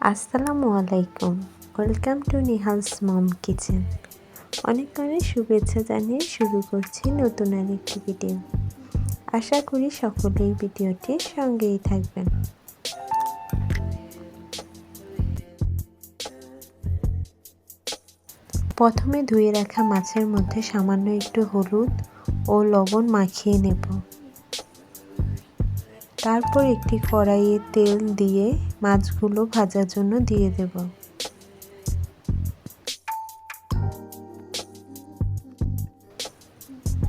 আসসালামু আলাইকুম। Welcome to Nihal's mom kitchen অনেক অনেক শুভেচ্ছা জানিয়ে শুরু করছি নতুন আরেকটি ভিডিও আশা করি সকলেই ভিডিওটির সঙ্গেই থাকবেন। প্রথমে ধুয়ে রাখা মাছের মধ্যে সামান্য একটু হলুদ ও লবণ মাখিয়ে নেব। তারপর একটি কড়াইয়ে তেল দিয়ে মাছগুলো ভাজার জন্য দিয়ে দেব।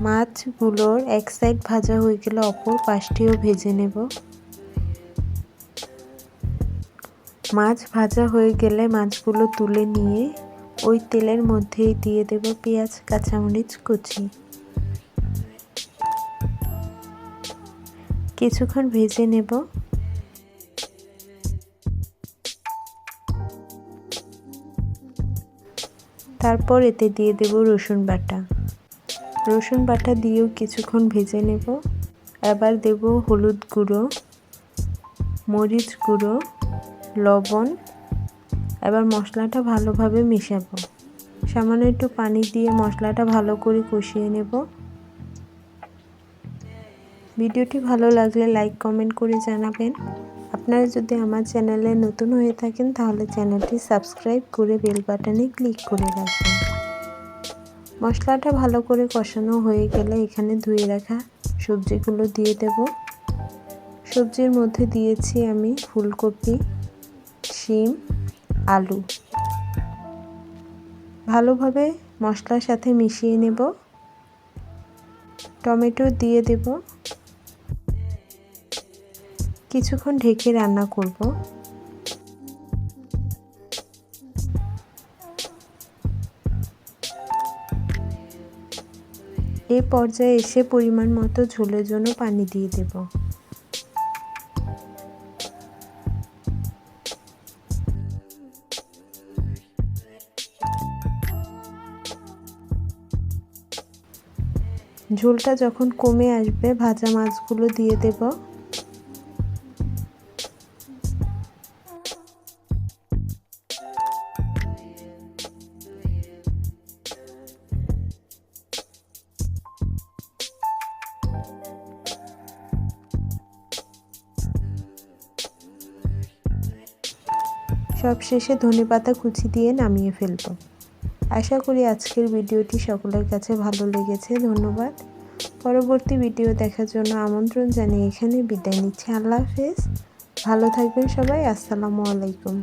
মাছগুলোর এক সাইড ভাজা হয়ে গেলে অপর পাশটিও ভেজে নেব। মাছ ভাজা হয়ে গেলে মাছগুলো তুলে নিয়ে ওই তেলের মধ্যেই দিয়ে দেব পেঁয়াজ, কাঁচামরিচ, কুচি। কিছুক্ষণ ভেজে নেব। তারপর এতে দিয়ে দেব রসুন বাটা। রসুন বাটা দিয়েও কিছুক্ষণ ভেজে নেব। এবার দেব হলুদ গুঁড়ো, মরিচ গুঁড়ো, লবণ। এবার মশলাটা ভালোভাবে মেশাবো। সামান্য একটু পানি দিয়ে মশলাটা ভালো করে কষিয়ে নেব। ভিডিওটি ভালো লাগলে লাইক, কমেন্ট করে জানাবেন। আপনারা যদি আমার চ্যানেলে নতুন হয়ে থাকেন, তাহলে চ্যানেলটি সাবস্ক্রাইব করে বেল বাটনে ক্লিক করে রাখবেন। মশলাটা ভালো করে কষানো হয়ে গেলে এখানে ধুয়ে রাখা সবজিগুলো দিয়ে দেব। সবজির মধ্যে দিয়েছি আমি ফুলকপি, শিম, আলু। ভালোভাবে মশলার সাথে মিশিয়ে নেব। টমেটো দিয়ে দেব। কিছুক্ষণ ঢেকে রান্না করব। এই পর্যায়ে এসে পরিমাণ মতো ঝোলের জন্য পানি দিয়ে দেব। ঝোলটা যখন কমে আসবে, ভাজা মাছগুলো দিয়ে দেব। সব শেষে ধনে পাতা কুচি দিয়ে নামিয়ে ফেলব। আশা করি আজকের ভিডিওটি সকলের কাছে ভালো লেগেছে, ধন্যবাদ। পরবর্তী ভিডিও দেখার জন্য আমন্ত্রণ জানিয়ে এখানে বিদায় নিচ্ছি। আল্লাহ হাফেজ। ভালো থাকবেন সবাই, আসসালামু আলাইকুম।